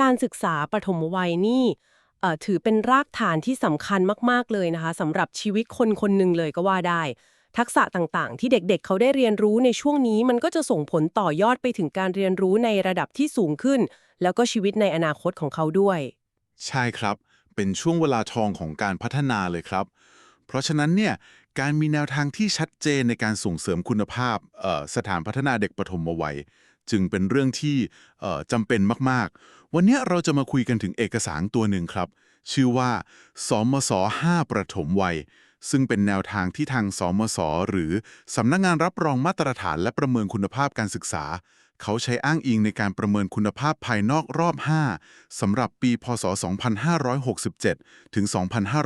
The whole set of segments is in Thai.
การศึกษาปฐมวัยนี่ถือเป็นรากฐานที่สำคัญมากๆเลยนะคะสำหรับชีวิตคนคนหนึ่งเลยก็ว่าได้ ทักษะต่างๆ ที่เด็กๆเขาได้เรียนรู้ในช่วงนี้ มันก็จะส่งผลต่อยอดไปถึงการเรียนรู้ในระดับที่สูงขึ้น แล้วก็ชีวิตในอนาคตของเขาด้วย ใช่ครับ เป็นช่วงเวลาทองของการพัฒนาเลยครับ เพราะฉะนั้นเนี่ยการมีแนวทางที่ชัดเจนในการส่งเสริมคุณภาพสถานพัฒนาเด็กปฐมวัย จึงเป็นเรื่องที่จำเป็นมากๆ วันนี้เราจะมาคุยกันถึงเอกสารตัวหนึ่งครับ ชื่อว่า สมศ5ประถมวัย ซึ่งเป็นแนวทางที่ทางสมศหรือสำนักงานรับรองมาตรฐานและประเมินคุณภาพการศึกษา เขาใช้อ้างอิงในการประเมินคุณภาพภายนอกรอบ 5สำหรับปี พศ 2567 ถึง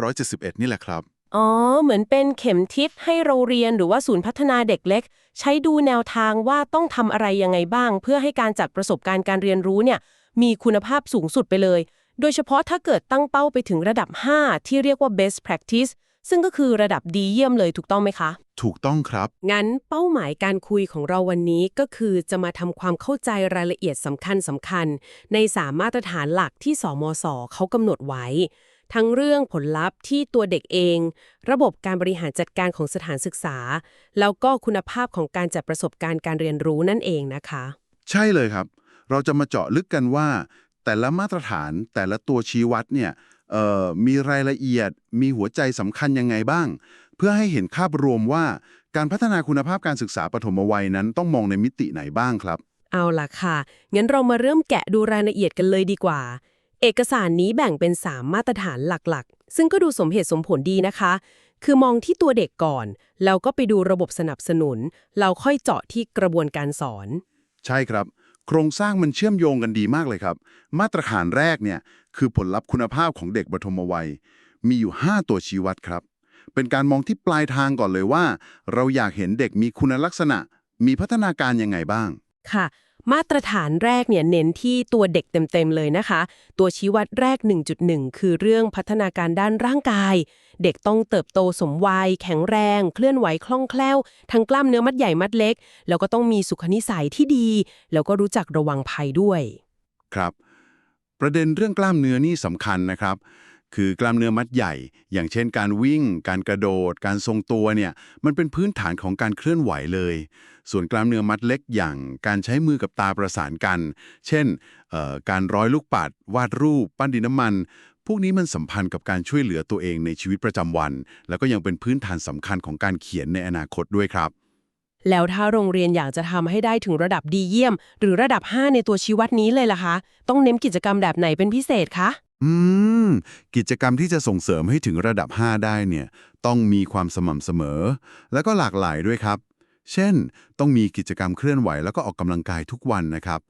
2571 นี่แหละครับอ๋อ เหมือนเป็นเข็มทิศให้โรงเรียนหรือว่าศูนย์พัฒนาเด็กเล็ก ใช้ดูแนวทางว่าต้องทำอะไรยังไงบ้าง เพื่อให้การจัดประสบการณ์การเรียนรู้เนี่ย มีคุณภาพสูงสุดไปเลย โดยเฉพาะถ้าเกิดตั้งเป้าไปถึงระดับ 5 ที่เรียกว่า best practice ซึ่งก็คือระดับดีเยี่ยมเลยถูกต้องไหมคะ ถูกต้องครับ งั้นเป้าหมายการคุยของเราวันนี้ก็คือจะมาทำความเข้าใจรายละเอียดสำคัญสำคัญ ในสามมาตรฐานหลักที่สมศเขากำหนดไว้ ทั้งเรื่องผลลัพธ์ที่ตัวเด็กเอง ระบบการบริหารจัดการของสถานศึกษา แล้วก็คุณภาพของการจัดประสบการณ์การเรียนรู้นั่นเองนะคะ ใช่เลยครับ เราจะมาเจาะลึกกันว่า แต่ละมาตรฐานแต่ละตัวชี้วัดเนี่ยเอ่อมีรายละเอียดมีหัวใจสำคัญยังไงบ้าง เพื่อให้เห็นภาพรวมว่าการพัฒนาคุณภาพการศึกษาปฐมวัยนั้นต้องมองในมิติไหนบ้างครับ เอาล่ะค่ะ งั้นเรามาเริ่มแกะดูรายละเอียดกันเลยดีกว่า เอกสารนี้แบ่งเป็น 3 มาตรฐานหลักๆ ซึ่งก็ดูสมเหตุสมผลดีนะคะ คือมองที่ตัวเด็กก่อน แล้วก็ไปดูระบบสนับสนุน เราค่อยเจาะที่กระบวนการสอน ใช่ครับ โครงสร้างมันเชื่อมโยงกันดีมากเลยครับ มาตรฐานแรกเนี่ยคือผลลัพธ์คุณภาพของเด็กปฐมวัย มีอยู่ 5 ตัวชี้วัดครับ เป็นการมองที่ปลายทางก่อนเลยว่า เราอยากเห็นเด็กมีคุณลักษณะ มีพัฒนาการยังไงบ้าง ค่ะ มาตรฐานแรกเนี่ยเน้นที่ตัวเด็กเต็มๆเลยนะคะ ตัวชี้วัดแรก 1.1 คือเรื่องพัฒนาการด้านร่างกาย เด็กต้องเติบโตสมวัย แข็งแรง เคลื่อนไหวคล่องแคล่ว ทั้งกล้ามเนื้อมัดใหญ่มัดเล็ก แล้วก็ต้องมีสุขนิสัยที่ดี แล้วก็รู้จักระวังภัยด้วย ครับ ประเด็นเรื่องกล้ามเนื้อนี่สำคัญนะครับ คือกล้ามเนื้อมัดใหญ่ อย่างเช่นการวิ่ง การกระโดด การทรงตัวเนี่ยมันเป็นพื้นฐานของการเคลื่อนไหวเลย ส่วนกล้ามเนื้อมัดเล็กอย่างการใช้มือกับตาประสานกัน เช่นการร้อยลูกปัด วาดรูป ปั้นดินน้ำมัน พวกนี้มันสัมพันธ์กับการช่วยเหลือตัวเองในชีวิตประจำวัน แล้วก็ยังเป็นพื้นฐานสำคัญของการเขียนในอนาคตด้วยครับแล้วถ้าโรงเรียนอยากจะทำให้ได้ถึงระดับดีเยี่ยม หรือระดับ 5 ในตัวชี้วัดนี้เลยล่ะคะ ต้องเน้นกิจกรรมแบบไหนเป็นพิเศษคะ อืม กิจกรรมที่จะส่งเสริมให้ถึงระดับ 5 ได้เนี่ย ต้องมีความสม่ำเสมอ แล้วก็หลากหลายด้วยครับ เช่น ต้องมีกิจกรรมเคลื่อนไหวแล้วก็ออกกำลังกายทุกวันนะครับ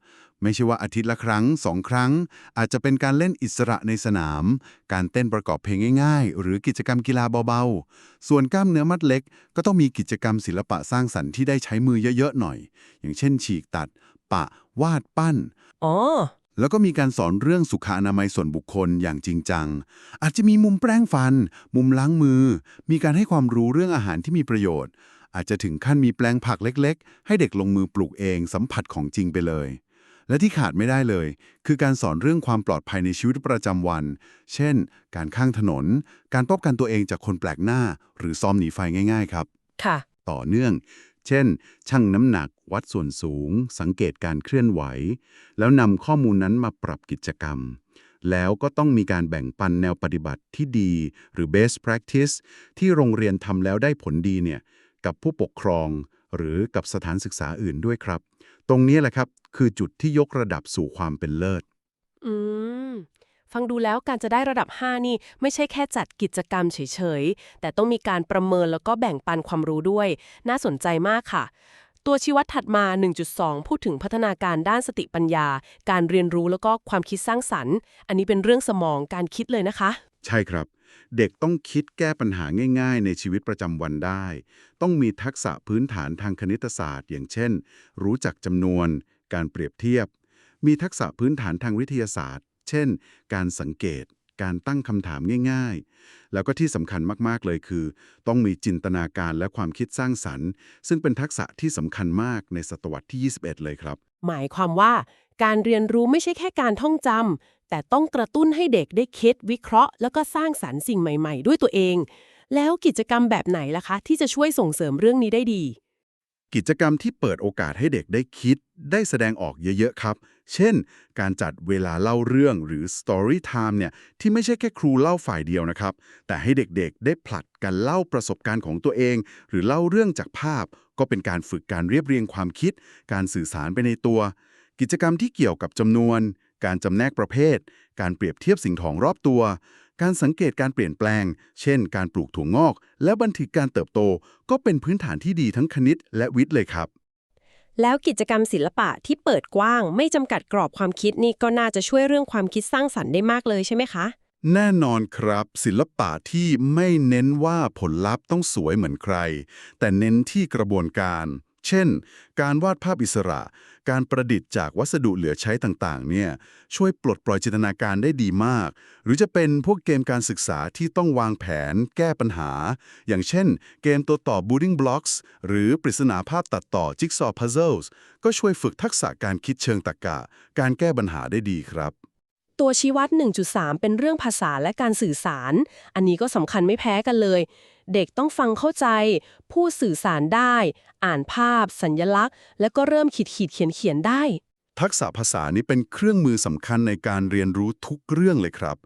ไม่ใช่ว่าอาทิตย์ละครั้งสองครั้ง อาจจะเป็นการเล่นอิสระในสนาม การเต้นประกอบเพลงง่าย ๆ หรือกิจกรรมกีฬาเบาๆ ส่วนกล้ามเนื้อมัดเล็ก ก็ต้องมีกิจกรรมศิลปะสร้างสรรค์ที่ได้ใช้มือเยอะๆหน่อย อย่างเช่น ฉีกตัด ปะ วาดปั้น อ๋อ แล้วก็มีการสอนเรื่องสุขอนามัยส่วนบุคคลอย่างจริงจัง อาจจะมีมุมแปรงฟัน มุมล้างมือ มีการให้ความรู้เรื่องอาหารที่มีประโยชน์ อาจจะถึงขั้นมีแปลงผักเล็ก ๆ ให้เด็กลงมือปลูกเองสัมผัสของจริงไปเลย และที่ขาดไม่ได้เลย คือการสอนเรื่องความปลอดภัยในชีวิตประจำวัน เช่น การข้างถนน การป้องกันตัวเองจากคนแปลกหน้า หรือซ้อมหนีไฟง่าย ๆ ครับ ค่ะ ต่อเนื่อง เช่น ชั่งน้ำหนัก วัดส่วนสูง สังเกตการเคลื่อนไหว แล้วนำข้อมูลนั้นมาปรับกิจกรรม แล้วก็ต้องมีการแบ่งปันแนวปฏิบัติที่ดี หรือ best practice ที่โรงเรียนทำแล้วได้ผลดีเนี่ยกับผู้ปกครอง หรือกับสถานศึกษาอื่นด้วยครับ ตรงนี้แหละครับคือจุดที่ยกระดับสู่ความเป็นเลิศ อืม ฟังดูแล้วการจะได้ระดับ 5 นี่ไม่ใช่แค่จัดกิจกรรมเฉยๆ แต่ต้องมีการประเมินแล้วก็แบ่งปันความรู้ด้วย น่าสนใจมากค่ะ ตัวชี้วัดถัดมา 1.2 พูดถึงพัฒนาการด้านสติปัญญา การเรียนรู้แล้วก็ความคิดสร้างสรรค์ อันนี้เป็นเรื่องสมองการคิดเลยนะคะ ใช่ครับ เด็กต้องคิดแก้ปัญหาง่าย ๆ ในชีวิตประจำวันได้ ต้องมีทักษะพื้นฐานทางคณิตศาสตร์ อย่างเช่น รู้จักจำนวน การเปรียบเทียบ มีทักษะพื้นฐานทางวิทยาศาสตร์ เช่น การสังเกต การตั้งคำถามง่าย ๆ แล้วก็ที่สำคัญมากๆเลยคือ ต้องมีจินตนาการและความคิดสร้างสรรค์ ซึ่งเป็นทักษะที่สำคัญมากในศตวรรษที่ 21 เลยครับ หมายความว่าการเรียนรู้ไม่ใช่แค่การท่องจำแต่ต้องกระตุ้นให้เด็กได้คิดวิเคราะห์ แล้วก็สร้างสรรค์สิ่งใหม่ ๆ ด้วยตัวเอง แล้วกิจกรรมแบบไหนล่ะคะ ที่จะช่วยส่งเสริมเรื่องนี้ได้ดี กิจกรรมที่เปิดโอกาสให้เด็กได้คิด ได้แสดงออกเยอะ ๆ ครับ เช่น การจัดเวลาเล่าเรื่องหรือ story time เนี่ยที่ไม่ใช่แค่ครูเล่าฝ่ายเดียวนะครับ แต่ให้เด็กๆ ได้ผลัดกันเล่าประสบการณ์ของตัวเอง หรือเล่าเรื่องจากภาพ ก็เป็นการฝึกการเรียบเรียงความคิด การสื่อสารไปในตัว กิจกรรมที่เกี่ยวกับจำนวน การจำแนกประเภท การเปรียบเทียบสิ่งของรอบตัว การสังเกตการเปลี่ยนแปลง เช่น การปลูกถั่วงอก และบันทึกการเติบโต ก็เป็นพื้นฐานที่ดีทั้งคณิตและวิทย์เลยครับ แล้วกิจกรรมศิลปะที่เปิดกว้าง ไม่จำกัดกรอบความคิดนี่ก็น่าจะช่วยเรื่องความคิดสร้างสรรค์ได้มากเลยใช่ไหมคะ แน่นอนครับ ศิลปะที่ไม่เน้นว่าผลลัพธ์ต้องสวยเหมือนใคร แต่เน้นที่กระบวนการ เช่น การวาดภาพอิสระ การประดิษฐ์จากวัสดุเหลือใช้ต่างๆ เนี่ย ช่วยปลดปล่อยจินตนาการได้ดีมาก หรือจะเป็นพวกเกมการศึกษาที่ต้องวางแผน แก้ปัญหา อย่างเช่น เกมตัวต่อ Building Blocks หรือปริศนาภาพตัดต่อ Jigsaw Puzzles ก็ช่วยฝึกทักษะการคิดเชิงตรรกะ การแก้ปัญหาได้ดีครับ ตัวชี้วัด 1.3 เป็นเรื่องภาษาและการสื่อสาร อันนี้ก็สำคัญไม่แพ้กันเลย เด็กต้องฟังเข้าใจพูดสื่อสารได้ อ่านภาพ สัญญลักษณ์ และก็เริ่มขีดขีดเขียนเขียนได้ ทักษะภาษานี้เป็นเครื่องมือสำคัญในการเรียนรู้ทุกเรื่องเลยครับ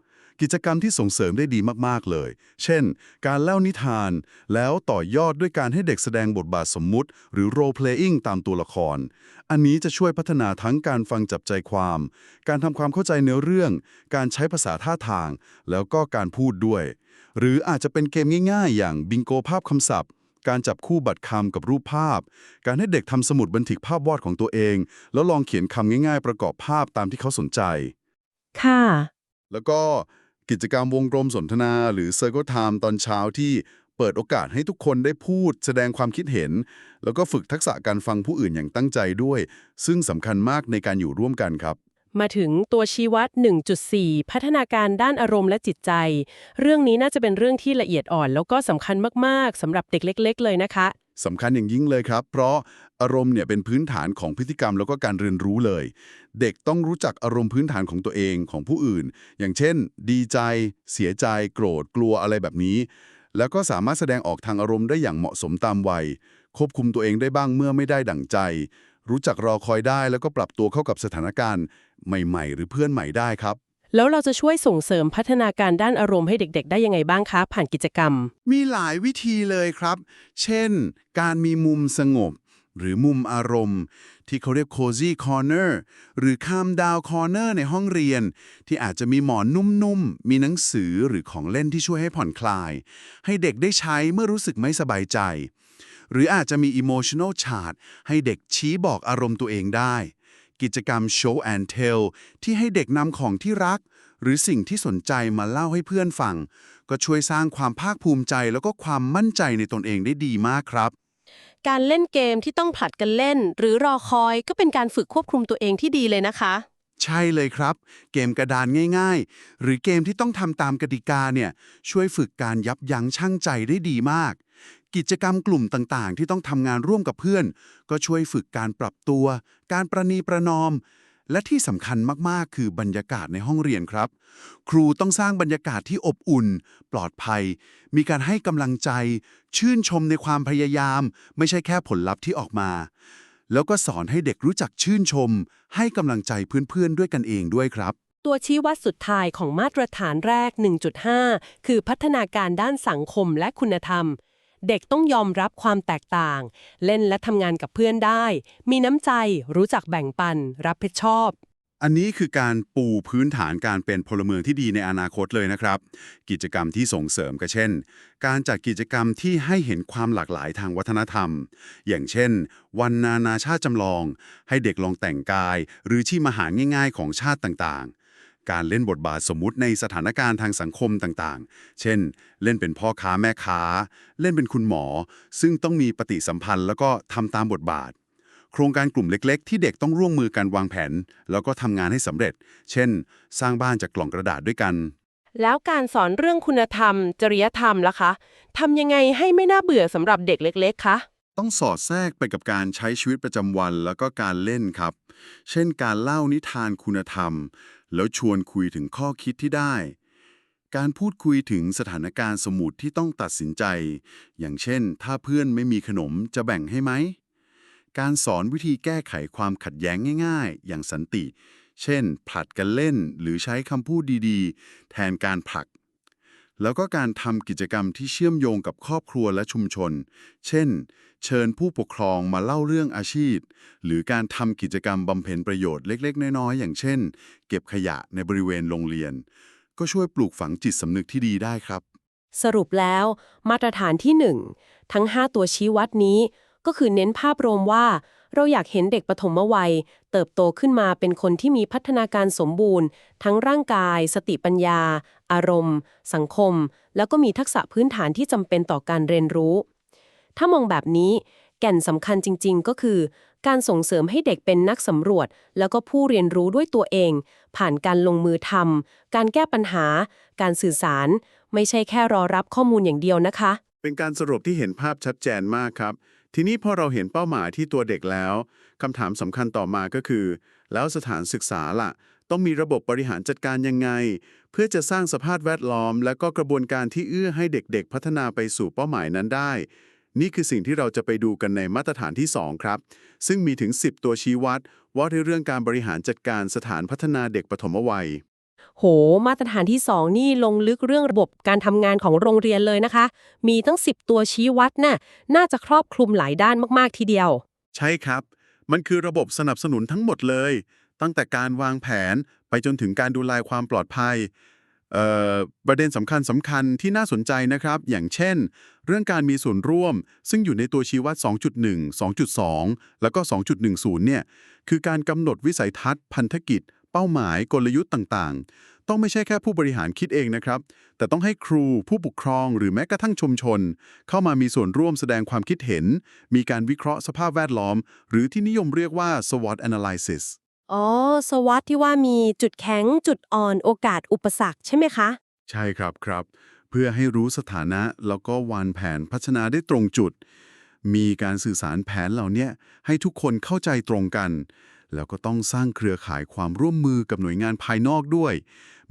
กิจกรรมที่ส่งเสริมได้ดีมากๆเลย เช่น การเล่านิทาน แล้วต่อยอดด้วยการให้เด็กแสดงบทบาทสมมุติ หรือ role playing ตามตัวละคร อันนี้จะช่วยพัฒนาทั้งการฟังจับใจความ การทำความเข้าใจเนื้อเรื่อง การใช้ภาษาท่าทาง แล้วก็การพูดด้วย หรืออาจจะเป็นเกมง่าย ๆ อย่างบิงโกภาพคำศัพท์การจับคู่บัตรคำกับรูปภาพ การให้เด็กทำสมุดบันทึกภาพวาดของตัวเอง แล้วลองเขียนคำง่ายๆ ประกอบภาพตามที่เขาสนใจ ค่ะ แล้วก็ กิจกรรมวงกลมสนทนา หรือ Circle Time ตอนเช้าที่เปิดโอกาสให้ทุกคนได้พูด แสดงความคิดเห็น แล้วก็ฝึกทักษะการฟังผู้อื่นอย่างตั้งใจด้วย ซึ่งสำคัญมากในการอยู่ร่วมกันครับ มาถึงตัวชี้วัด 1.4 พัฒนาการด้านอารมณ์และจิตใจ เรื่องนี้น่าจะเป็นเรื่องที่ละเอียดอ่อน แล้วก็สำคัญมาก ๆสำหรับเด็กเล็ก ๆ เลยนะคะสำคัญอย่างยิ่งเลยครับ เพราะอารมณ์เนี่ยเป็นพื้นฐานของพฤติกรรมแล้วก็การเรียนรู้เลย เด็กต้องรู้จักอารมณ์พื้นฐานของตัวเองของผู้อื่น อย่างเช่น ดีใจ เสียใจ โกรธ กลัวอะไรแบบนี้ แล้วก็สามารถแสดงออกทางอารมณ์ได้อย่างเหมาะสมตามวัย ควบคุมตัวเองได้บ้างเมื่อไม่ได้ดั่งใจ รู้จักรอคอยได้แล้วก็ปรับตัวเข้ากับสถานการณ์ใหม่ ๆ หรือเพื่อนใหม่ได้ครับ แล้วเราจะช่วยส่งเสริมพัฒนาการด้านอารมณ์ให้เด็ก ๆ ได้ยังไงบ้างคะ ผ่านกิจกรรม มีหลายวิธีเลยครับ เช่น การมีมุมสงบ หรือมุมอารมณ์ ที่เขาเรียก cozy corner หรือ calm down corner ในห้องเรียน ที่อาจจะมีหมอนนุ่มๆ มีหนังสือหรือของเล่นที่ช่วยให้ผ่อนคลาย ให้เด็กได้ใช้เมื่อรู้สึกไม่สบายใจ หรืออาจจะมี emotional chart ให้เด็กชี้บอกอารมณ์ตัวเองได้ กิจกรรม show and tell ที่ให้เด็กนำของที่รัก หรือสิ่งที่สนใจมาเล่าให้เพื่อนฟัง ก็ช่วยสร้างความภาคภูมิใจแล้วก็ความมั่นใจในตนเองได้ดีมากครับการเล่นเกมที่ต้องผลัดกันเล่น หรือรอคอยก็เป็นการฝึกควบคุมตัวเองที่ดีเลยนะคะ ใช่เลยครับ เกมกระดานง่าย ๆ หรือเกมที่ต้องทำตามกติกาเนี่ยช่วยฝึกการยับยั้งชั่งใจได้ดีมาก กิจกรรมกลุ่มต่างๆ ที่ต้องทำงานร่วมกับเพื่อน ก็ช่วยฝึกการปรับตัว การประนีประนอม และที่สำคัญมากๆ คือบรรยากาศในห้องเรียนครับ ครูต้องสร้างบรรยากาศที่อบอุ่น ปลอดภัย มีการให้กำลังใจ ชื่นชมในความพยายาม ไม่ใช่แค่ผลลัพธ์ที่ออกมา แล้วก็สอนให้เด็กรู้จักชื่นชม ให้กำลังใจเพื่อนๆด้วยกันเองด้วยครับตัวชี้วัดสุดท้ายของมาตรฐานแรก 1.5 คือพัฒนาการด้านสังคมและคุณธรรม เด็กต้องยอมรับความแตกต่าง เล่นและทำงานกับเพื่อนได้ มีน้ำใจ รู้จักแบ่งปัน รับผิดชอบ อันนี้คือการปูพื้นฐานการเป็นพลเมืองที่ดีในอนาคตเลยนะครับ กิจกรรมที่ส่งเสริมก็เช่น การจัดกิจกรรมที่ให้เห็นความหลากหลายทางวัฒนธรรม อย่างเช่น วันนานาชาติจำลอง ให้เด็กลองแต่งกาย หรือที่มาหารง่าย ๆ ของชาติต่างๆ การเล่นบทบาทสมมุติในสถานการณ์ทางสังคมต่างๆ เช่น เล่นเป็นพ่อค้าแม่ค้า เล่นเป็นคุณหมอ ซึ่งต้องมีปฏิสัมพันธ์แล้วก็ทำตามบทบาท โครงการกลุ่มเล็กๆ ที่เด็กต้องร่วมมือกันวางแผน แล้วก็ทำงานให้สำเร็จ เช่น สร้างบ้านจากกล่องกระดาษด้วยกัน แล้วการสอนเรื่องคุณธรรม จริยธรรมล่ะคะทำยังไงให้ไม่น่าเบื่อสำหรับเด็กเล็ก ๆ คะ ต้องสอดแทรกไปกับการใช้ชีวิตประจำวันแล้วก็การเล่นครับ เช่นการเล่านิทานคุณธรรม แล้วชวนคุยถึงข้อคิดที่ได้ การพูดคุยถึงสถานการณ์สมมุติที่ต้องตัดสินใจ อย่างเช่น ถ้าเพื่อนไม่มีขนมจะแบ่งให้ไหม การสอนวิธีแก้ไขความขัดแย้งง่าย ๆ อย่างสันติ เช่น ผลัดกันเล่นหรือใช้คำพูดดีๆ แทนการผลักแล้วก็การทำกิจกรรมที่เชื่อมโยงกับครอบครัวและชุมชน เช่น เชิญผู้ปกครองมาเล่าเรื่องอาชีพ หรือการทำกิจกรรมบำเพ็ญประโยชน์เล็ก ๆ น้อยๆ อย่างเช่น เก็บขยะในบริเวณโรงเรียน ก็ช่วยปลูกฝังจิตสำนึกที่ดีได้ครับ สรุปแล้ว มาตรฐานที่ 1 ทั้ง 5 ตัวชี้วัดนี้ ก็คือเน้นภาพรวมว่า เราอยากเห็นเด็กปฐมวัย เติบโตขึ้นมาเป็นคนที่มีพัฒนาการสมบูรณ์ ทั้งร่างกาย สติปัญญา อารมณ์ สังคม แล้วก็มีทักษะพื้นฐานที่จำเป็นต่อการเรียนรู้ ถ้ามองแบบนี้แก่นสำคัญจริง ๆ ก็คือ การส่งเสริมให้เด็กเป็นนักสำรวจ แล้วก็ผู้เรียนรู้ด้วยตัวเอง ผ่านการลงมือทำการแก้ปัญหา การสื่อสาร ไม่ใช่แค่รอรับข้อมูลอย่างเดียวนะคะ เป็นการสรุปที่เห็นภาพชัดเจนมากครับ ทีนี้พอเราเห็นเป้าหมายที่ตัวเด็กแล้วคำถามสำคัญต่อมาก็คือ แล้วสถานศึกษาล่ะ ต้องมีระบบบริหารจัดการยังไง เพื่อจะสร้างสภาพแวดล้อม และก็กระบวนการที่เอื้อให้เด็กๆ พัฒนาไปสู่เป้าหมายนั้นได้ นี่คือสิ่งที่เราจะไปดูกันในมาตรฐานที่ 2 ครับ ซึ่งมีถึง 10 ตัวชี้วัด ว่าในเรื่องการบริหารจัดการสถานพัฒนาเด็กปฐมวัย โห มาตรฐานที่ 2 นี่ลงลึกเรื่องระบบการทำงานของโรงเรียนเลยนะคะ มีตั้ง 10 ตัวชี้วัดน่ะน่าจะครอบคลุมหลายด้านมากๆทีเดียว ใช่ครับ มันคือระบบสนับสนุนทั้งหมดเลย ตั้งแต่การวางแผนไปจนถึงการดูแลความปลอดภัยเอ่อ ประเด็นสำคัญสำคัญที่น่าสนใจนะครับ อย่างเช่น เรื่องการมีส่วนร่วม ซึ่งอยู่ในตัวชี้วัด 2.1 2.2 แล้วก็ 2.10 เนี่ย คือการกำหนดวิสัยทัศน์ พันธกิจ เป้าหมายกลยุทธ์ต่างๆ ต้องไม่ใช่แค่ผู้บริหารคิดเองนะครับ แต่ต้องให้ครูผู้ปกครองหรือแม้กระทั่งชุมชน เข้ามามีส่วนร่วมแสดงความคิดเห็น มีการวิเคราะห์สภาพแวดล้อม หรือที่นิยมเรียกว่า SWOT analysis อ๋อ สวัสดที่ว่ามีจุดแข็งจุดอ่อนโอกาสอุปสรรคใช่ไหมคะ ใช่ครับครับ เพื่อให้รู้สถานะแล้วก็วางแผนพัฒนาได้ตรงจุด มีการสื่อสารแผนเหล่านี้ให้ทุกคนเข้าใจตรงกัน แล้วก็ต้องสร้างเครือข่ายความร่วมมือกับหน่วยงานภายนอกด้วย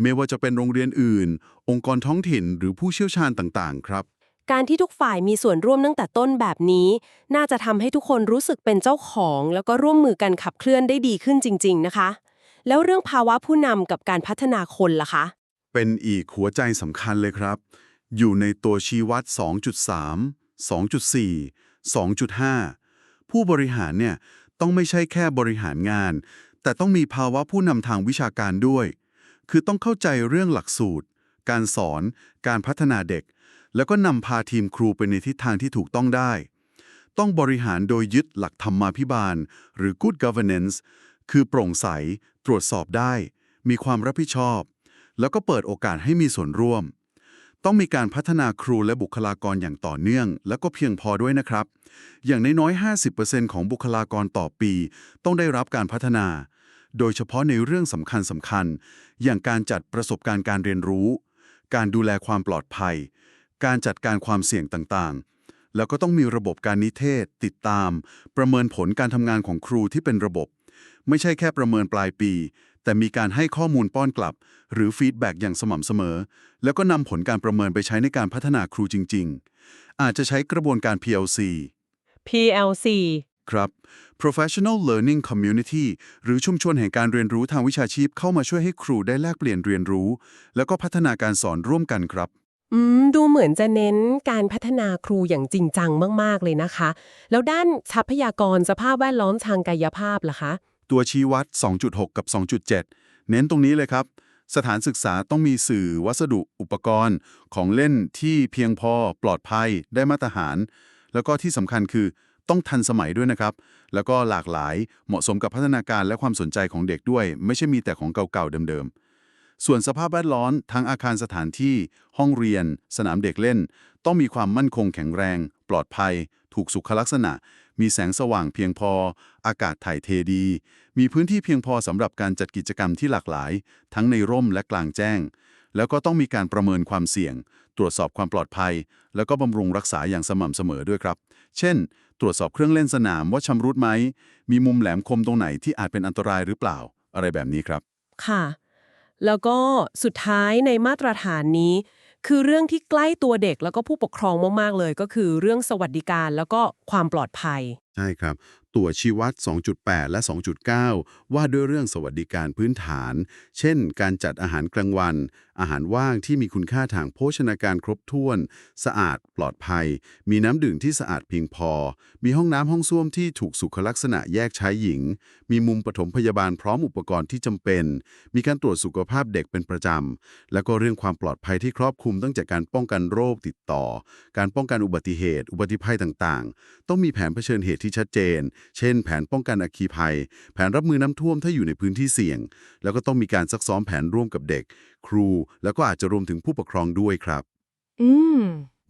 ไม่ว่าจะเป็นโรงเรียนอื่น องค์กรท้องถิ่นหรือผู้เชี่ยวชาญต่างๆ ครับ การที่ทุกฝ่ายมีส่วนร่วมตั้งแต่ต้นแบบนี้ น่าจะทำให้ทุกคนรู้สึกเป็นเจ้าของ แล้วก็ร่วมมือกันขับเคลื่อนได้ดีขึ้นจริง ๆ นะคะ แล้วเรื่องภาวะผู้นำกับการพัฒนาคนล่ะคะ เป็นอีกหัวใจสำคัญเลยครับ อยู่ในตัวชี้วัด 2.3 2.4 2.5 ผู้บริหารเนี่ยต้องไม่ใช่แค่บริหารงาน แต่ต้องมีภาวะผู้นำทางวิชาการด้วย คือต้องเข้าใจเรื่องหลักสูตร การสอน การพัฒนาเด็ก แล้วก็นำพาทีมครูไปในทิศทางที่ถูกต้องได้ ต้องบริหารโดยยึดหลักธรรมาภิบาล หรือ good governance คือโปร่งใส ตรวจสอบได้ มีความรับผิดชอบ แล้วก็เปิดโอกาสให้มีส่วนร่วม ต้องมีการพัฒนาครูและบุคลากรอย่างต่อเนื่อง แล้วก็เพียงพอด้วยนะครับ อย่างน้อยๆ50%ของบุคลากรต่อปี ต้องได้รับการพัฒนา โดยเฉพาะในเรื่องสำคัญสำคัญๆอย่างการจัดประสบการณ์การเรียนรู้ การดูแลความปลอดภัย การจัดการความเสี่ยงต่างๆ แล้วก็ต้องมีระบบการนิเทศ ติดตาม ประเมินผลการทำงานของครูที่เป็นระบบ ไม่ใช่แค่ประเมินปลายปี แต่มีการให้ข้อมูลป้อนกลับ หรือฟีดแบ็กอย่างสม่ำเสมอ แล้วก็นำผลการประเมินไปใช้ในการพัฒนาครูจริง ๆ อาจจะใช้กระบวนการ PLC PLC ครับ Professional Learning Community หรือชุมชนแห่งการเรียนรู้ทางวิชาชีพเข้ามาช่วยให้ครูได้แลกเปลี่ยนเรียนรู้ แล้วก็พัฒนาการสอนร่วมกันครับ อืมดูเหมือนจะเน้นการพัฒนาครูอย่างจริงจังมาก ๆ เลยนะคะ แล้วด้านทรัพยากรสภาพแวดล้อมทางกายภาพล่ะคะ ตัวชี้วัด 2.6 กับ 2.7 เน้นตรงนี้เลยครับ สถานศึกษาต้องมีสื่อวัสดุอุปกรณ์ ของเล่นที่เพียงพอปลอดภัยได้มาตรฐาน แล้วก็ที่สำคัญคือต้องทันสมัยด้วยนะครับ แล้วก็หลากหลายเหมาะสมกับพัฒนาการและความสนใจของเด็กด้วย ไม่ใช่มีแต่ของเก่าๆเดิมๆ ส่วนสภาพแวดล้อมทั้งอาคารสถานที่ ห้องเรียน สนามเด็กเล่น ต้องมีความมั่นคงแข็งแรง ปลอดภัย ถูกสุขลักษณะ มีแสงสว่างเพียงพอ อากาศถ่ายเทดี มีพื้นที่เพียงพอสำหรับการจัดกิจกรรมที่หลากหลาย ทั้งในร่มและกลางแจ้ง แล้วก็ต้องมีการประเมินความเสี่ยง ตรวจสอบความปลอดภัย แล้วก็บำรุงรักษาอย่างสม่ำเสมอด้วยครับ เช่น ตรวจสอบเครื่องเล่นสนามว่าชำรุดไหมมีมุมแหลมคมตรงไหนที่อาจเป็นอันตรายหรือเปล่า อะไรแบบนี้ครับ ค่ะ แล้วก็สุดท้ายในมาตรฐานนี้ คือเรื่องที่ใกล้ตัวเด็กแล้วก็ผู้ปกครองมากๆเลย ก็คือเรื่องสวัสดิการแล้วก็ความปลอดภัย ใช่ครับ ตัวชี้วัด 2.8 และ 2.9 ว่าด้วยเรื่องสวัสดิการพื้นฐาน เช่น การจัดอาหารกลางวัน อาหารว่างที่มีคุณค่าทางโภชนาการครบถ้วน สะอาดปลอดภัย มีน้ำดื่มที่สะอาดเพียงพอ มีห้องน้ำห้องส้วมที่ถูกสุขลักษณะแยกชายหญิง มีมุมปฐมพยาบาลพร้อมอุปกรณ์ที่จำเป็น มีการตรวจสุขภาพเด็กเป็นประจำ แล้วก็เรื่องความปลอดภัยที่ครอบคลุมตั้งแต่การป้องกันโรคติดต่อ การป้องกันอุบัติเหตุ อุบัติภัยต่างๆ ต้องมีแผนเผชิญเหตุที่ชัดเจนเช่น แผนป้องกันอัคคีภัย แผนรับมือน้ำท่วมถ้าอยู่ในพื้นที่เสี่ยง แล้วก็ต้องมีการซักซ้อมแผนร่วมกับเด็ก ครู แล้วก็อาจจะรวมถึงผู้ปกครองด้วยครับ อืม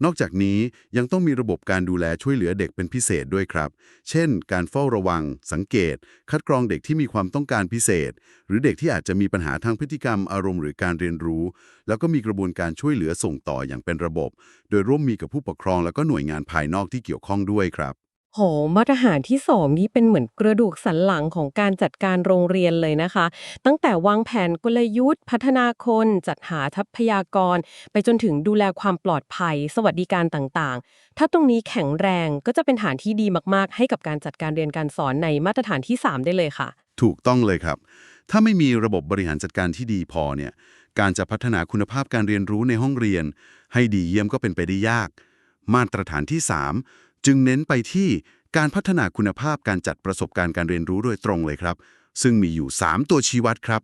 นอกจากนี้ยังต้องมีระบบการดูแลช่วยเหลือเด็กเป็นพิเศษด้วยครับ เช่น การเฝ้าระวัง สังเกต คัดกรองเด็กที่มีความต้องการพิเศษ หรือเด็กที่อาจจะมีปัญหาทางพฤติกรรมอารมณ์หรือการเรียนรู้ แล้วก็มีกระบวนการช่วยเหลือส่งต่ออย่างเป็นระบบ โดยร่วมมีกับผู้ปกครอง แล้วก็หน่วยงานภายนอกที่เกี่ยวข้องด้วยครับ โหมาตรฐานที่สองนี่เป็นเหมือนกระดูกสันหลังของการจัดการโรงเรียนเลยนะคะ ตั้งแต่วางแผนกลยุทธ์ พัฒนาคน จัดหาทรัพยากร ไปจนถึงดูแลความปลอดภัย สวัสดิการต่างๆ ถ้าตรงนี้แข็งแรงก็จะเป็นฐานที่ดีมากๆ ให้กับการจัดการเรียนการสอนในมาตรฐานที่ 3 ได้เลยค่ะ ถูกต้องเลยครับ ถ้าไม่มีระบบบริหารจัดการที่ดีพอเนี่ยการจะพัฒนาคุณภาพการเรียนรู้ในห้องเรียน ให้ดีเยี่ยมก็เป็นไปได้ยาก มาตรฐานที่ 3 จึงเน้นไปที่การพัฒนาคุณภาพการจัดประสบการณ์การเรียนรู้โดยตรงเลยครับ ซึ่งมีอยู่ 3 ตัวชี้วัดครับ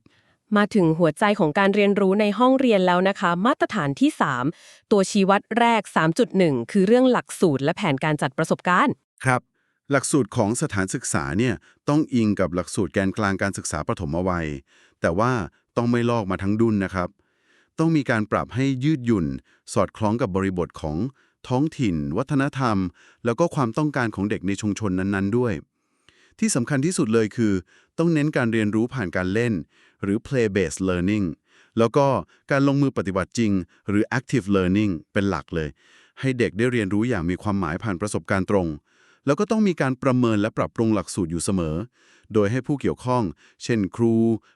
มาถึงหัวใจของการเรียนรู้ในห้องเรียนแล้วนะคะ มาตรฐานที่ 3 ตัวชี้วัดแรก 3.1 คือเรื่องหลักสูตรและแผนการจัดประสบการณ์ ครับ หลักสูตรของสถานศึกษาเนี่ยต้องอิงกับหลักสูตรแกนกลางการศึกษาปฐมวัย แต่ว่าต้องไม่ลอกมาทั้งดุนนะครับ ต้องมีการปรับให้ยืดหยุ่น สอดคล้องกับบริบทของ ท้องถิ่น วัฒนธรรม แล้วก็ความต้องการของเด็กในชุมชนนั้นๆด้วย ที่สำคัญที่สุดเลยคือ ต้องเน้นการเรียนรู้ผ่านการเล่น หรือ play based learning แล้วก็การลงมือปฏิบัติจริง หรือ active learning เป็นหลักเลย ให้เด็กได้เรียนรู้อย่างมีความหมายผ่านประสบการณ์ตรง แล้วก็ต้องมีการประเมินและปรับปรุงหลักสูตรอยู่เสมอ โดยให้ผู้เกี่ยวข้อง เช่นครู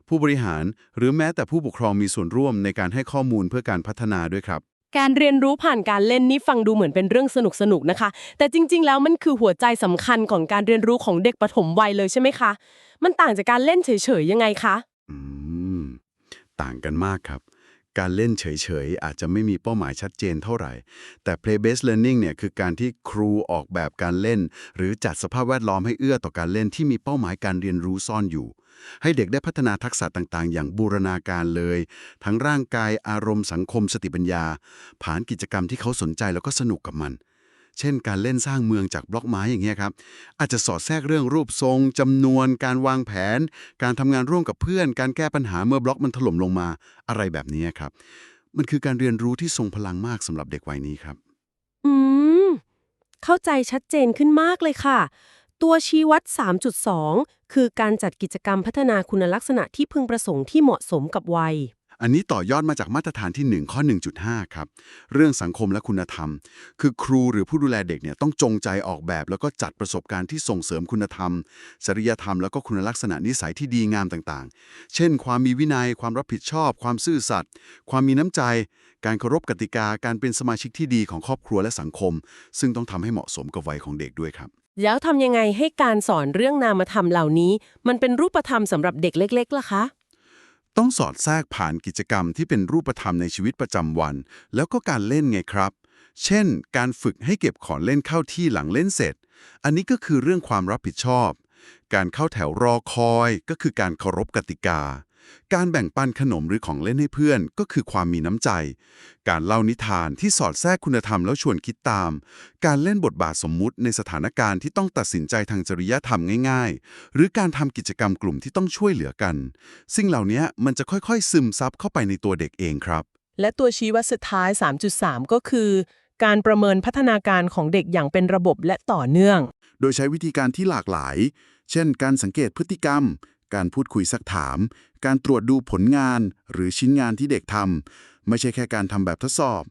ผู้บริหาร หรือแม้แต่ผู้ปกครองมีส่วนร่วมในการให้ข้อมูลเพื่อการพัฒนาด้วยครับ การเรียนรู้ผ่านการเล่นนี่ฟังดูเหมือนเป็นเรื่องสนุกสนุกๆนะคะ แต่จริง ๆ แล้วมันคือหัวใจสำคัญของการเรียนรู้ของเด็กปฐมวัยเลยใช่ไหมคะ มันต่างจากการเล่นเฉยๆยังไงคะอืมต่างกันมากครับ การเล่นเฉยๆอาจจะไม่มีเป้าหมายชัดเจนเท่าไหร่ แต่ play based learning เนี่ยคือการที่ครูออกแบบการเล่น หรือจัดสภาพแวดล้อมให้เอื้อต่อการเล่นที่มีเป้าหมายการเรียนรู้ซ่อนอยู่ ให้เด็กได้พัฒนาทักษะต่างๆ อย่างบูรณาการเลย ทั้งร่างกายอารมณ์สังคมสติปัญญา ผ่านกิจกรรมที่เขาสนใจแล้วก็สนุกกับมัน เช่น การเล่นสร้างเมืองจากบล็อกไม้อย่างเงี้ยครับ อาจจะสอดแทรกเรื่องรูปทรงจำนวน การวางแผน การทำงานร่วมกับเพื่อน การแก้ปัญหาเมื่อบล็อกมันถล่มลงมาอะไรแบบนี้ครับมันคือการเรียนรู้ที่ทรงพลังมากสำหรับเด็กวัยนี้ครับ อืม เข้าใจชัดเจนขึ้นมากเลยค่ะ ตัวชี้วัด 3.2 คือการจัดกิจกรรมพัฒนาคุณลักษณะที่พึงประสงค์ที่เหมาะสมกับวัย อันนี้ต่อยอดมาจากมาตรฐานที่ 1 ข้อ 1.5 ครับ เรื่องสังคมและคุณธรรม คือครูหรือผู้ดูแลเด็กเนี่ยต้องจงใจออกแบบ แล้วก็จัดประสบการณ์ที่ส่งเสริมคุณธรรมจริยธรรม แล้วก็คุณลักษณะนิสัยที่ดีงามต่างๆ เช่น ความมีวินัย ความรับผิดชอบ ความซื่อสัตย์ความมีน้ำใจ การเคารพกติกาการเป็นสมาชิกที่ดีของครอบครัวและสังคม ซึ่งต้องทำให้เหมาะสมกับวัยของเด็กด้วยครับ แล้วทำยังไงให้การสอนเรื่องนามธรรมเหล่านี้ มันเป็นรูปธรรมสำหรับเด็กเล็ก ๆ ล่ะคะ ต้องสอดแทรกผ่านกิจกรรมที่เป็นรูปธรรมในชีวิตประจำวัน แล้วก็การเล่นไงครับ เช่น การฝึกให้เก็บของเล่นเข้าที่หลังเล่นเสร็จ อันนี้ก็คือเรื่องความรับผิดชอบ การเข้าแถวรอคอยก็คือการเคารพกติกา การแบ่งปันขนมหรือของเล่นให้เพื่อนก็คือความมีน้ำใจ การเล่านิทานที่สอดแทรกคุณธรรมแล้วชวนคิดตาม การเล่นบทบาทสมมุติในสถานการณ์ที่ต้องตัดสินใจทางจริยธรรมง่าย ๆ หรือการทำกิจกรรมกลุ่มที่ต้องช่วยเหลือกัน สิ่งเหล่านี้มันจะค่อยๆ ซึมซับเข้าไปในตัวเด็กเองครับ และตัวชี้วัดสุดท้าย 3.3 ก็คือ การประเมินพัฒนาการของเด็กอย่างเป็นระบบและต่อเนื่อง โดยใช้วิธีการที่หลากหลาย เช่น การสังเกตพฤติกรรม การพูดคุยซักถาม การตรวจดูผลงานหรือชิ้นงานที่เด็กทไม่ใช่แค่การทำแบบทดสอบ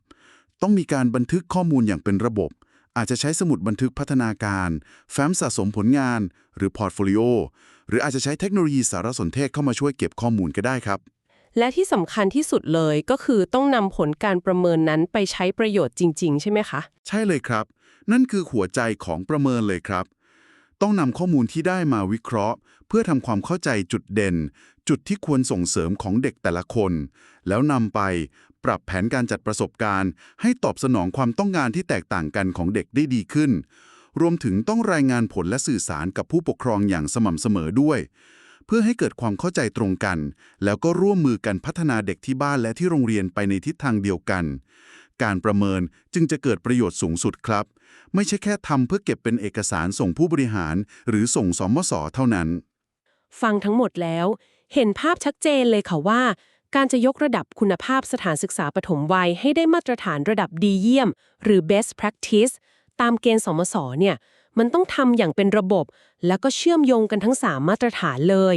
ต้องมีการบันทึกข้อมูลอย่างเป็นระบบ อาจจะใช้สมุดบันทึกพัฒนาการ แฟ้มสะสมผลงาน หรือพอร์ตโฟลิโอหรืออาจจะใช้เทคโนโลยีสารสนเทศเข้ามาช่วยเก็บข้อมูลก็ได้ครับและที่สำคัญที่สุดเลยก็คือต้องนำผลการประเมินนั้นไปใช้ประโยชน์จริง ๆ ใช่ไหมคะ ใช่เลยครับ นั่นคือหัวใจของประเมินเลยครับ ต้องนำข้อมูลที่ได้มาวิเคราะห์ เพื่อทำความเข้าใจจุดเด่น จุดที่ควรส่งเสริมของเด็กแต่ละคน แล้วนำไปปรับแผนการจัดประสบการณ์ ให้ตอบสนองความต้องการที่แตกต่างกันของเด็กได้ดีขึ้น รวมถึงต้องรายงานผลและสื่อสารกับผู้ปกครองอย่างสม่ำเสมอด้วย เพื่อให้เกิดความเข้าใจตรงกัน แล้วก็ร่วมมือกันพัฒนาเด็กที่บ้านและที่โรงเรียนไปในทิศทางเดียวกัน การประเมินจึงจะเกิดประโยชน์สูงสุดครับ ไม่ใช่แค่ทำเพื่อเก็บเป็นเอกสารส่งผู้บริหาร หรือส่งสมสเท่านั้น ฟังทั้งหมดแล้ว เห็นภาพชัดเจนเลยค่ะว่า การจะยกระดับคุณภาพสถานศึกษาปฐมวัย ให้ได้มาตรฐานระดับดีเยี่ยม หรือ best practice ตามเกณฑ์สมสเนี่ยมันต้องทำอย่างเป็นระบบ แล้วก็เชื่อมโยงกันทั้ง 3 มาตรฐานเลย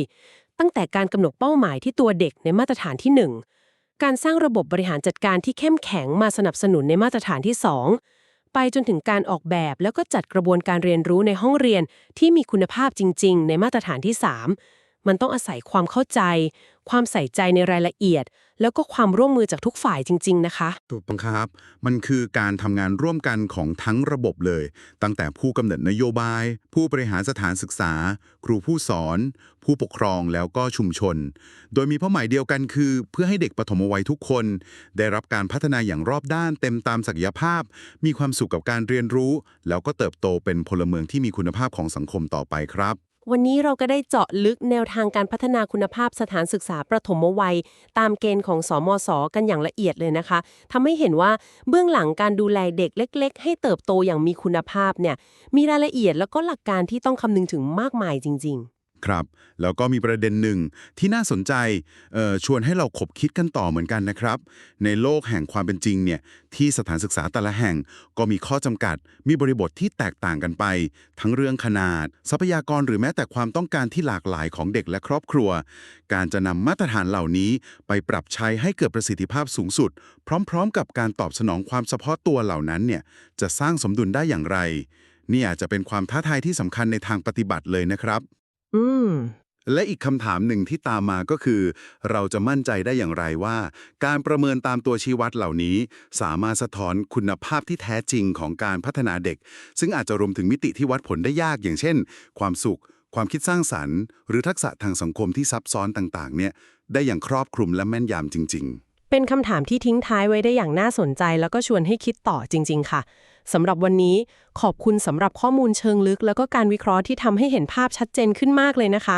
ตั้งแต่การกำหนดเป้าหมายที่ตัวเด็กในมาตรฐานที่ 1 การสร้างระบบบริหารจัดการที่เข้มแข็งมาสนับสนุนในมาตรฐานที่ 2 ไปจนถึงการออกแบบแล้วก็จัดกระบวนการเรียนรู้ในห้องเรียนที่มีคุณภาพจริง ๆ ในมาตรฐานที่ 3 มันต้องอาศัยความเข้าใจ ความใส่ใจในรายละเอียด แล้วก็ความร่วมมือจากทุกฝ่ายจริง ๆ นะคะถูกต้องครับ มันคือการทำงานร่วมกันของทั้งระบบเลย ตั้งแต่ผู้กำหนดนโยบาย ผู้บริหารสถานศึกษา ครูผู้สอน ผู้ปกครองแล้วก็ชุมชน โดยมีเป้าหมายเดียวกันคือ เพื่อให้เด็กปฐมวัยทุกคน ได้รับการพัฒนาอย่างรอบด้านเต็มตามศักยภาพ มีความสุขกับการเรียนรู้ แล้วก็เติบโตเป็นพลเมืองที่มีคุณภาพของสังคมต่อไปครับ วันนี้เราก็ได้เจาะลึกแนวทางการพัฒนาคุณภาพสถานศึกษาประถมวัย ตามเกณฑ์ของสมศกันอย่างละเอียดเลยนะคะทำให้เห็นว่าเบื้องหลังการดูแลเด็กเล็ก ๆ ให้เติบโตอย่างมีคุณภาพเนี่ยมีรายละเอียดแล้วก็หลักการที่ต้องคำนึงถึงมากมายจริง ครับ แล้วก็มีประเด็นหนึ่งที่น่าสนใจชวนให้เราขบคิดกันต่อเหมือนกันนะครับ ในโลกแห่งความเป็นจริงเนี่ยที่สถานศึกษาแต่ละแห่งก็มีข้อจำกัด มีบริบทที่แตกต่างกันไป ทั้งเรื่องขนาด ทรัพยากรหรือแม้แต่ความต้องการที่หลากหลายของเด็กและครอบครัว การจะนำมาตรฐานเหล่านี้ไปปรับใช้ให้เกิดประสิทธิภาพสูงสุด พร้อม ๆ กับการตอบสนองความเฉพาะตัวเหล่านั้นเนี่ยจะสร้างสมดุลได้อย่างไรนี่อาจจะเป็นความท้าทายที่สำคัญในทางปฏิบัติเลยนะครับ อืม และอีกคำถามหนึ่งที่ตามมาก็คือ เราจะมั่นใจได้อย่างไรว่า การประเมินตามตัวชี้วัดเหล่านี้ สามารถสะท้อนคุณภาพที่แท้จริงของการพัฒนาเด็ก ซึ่งอาจจะรวมถึงมิติที่วัดผลได้ยากอย่างเช่น ความสุข ความคิดสร้างสรรค์ หรือทักษะทางสังคมที่ซับซ้อนต่างๆ เนี่ย ได้อย่างครอบคลุมและแม่นยำจริง ๆ เป็นคำถามที่ทิ้งท้ายไว้ได้อย่างน่าสนใจ แล้วก็ชวนให้คิดต่อจริง ๆ ค่ะ สำหรับวันนี้ขอบคุณสำหรับข้อมูลเชิงลึก แล้วก็การวิเคราะห์ที่ทำให้เห็นภาพชัดเจนขึ้นมากเลยนะคะ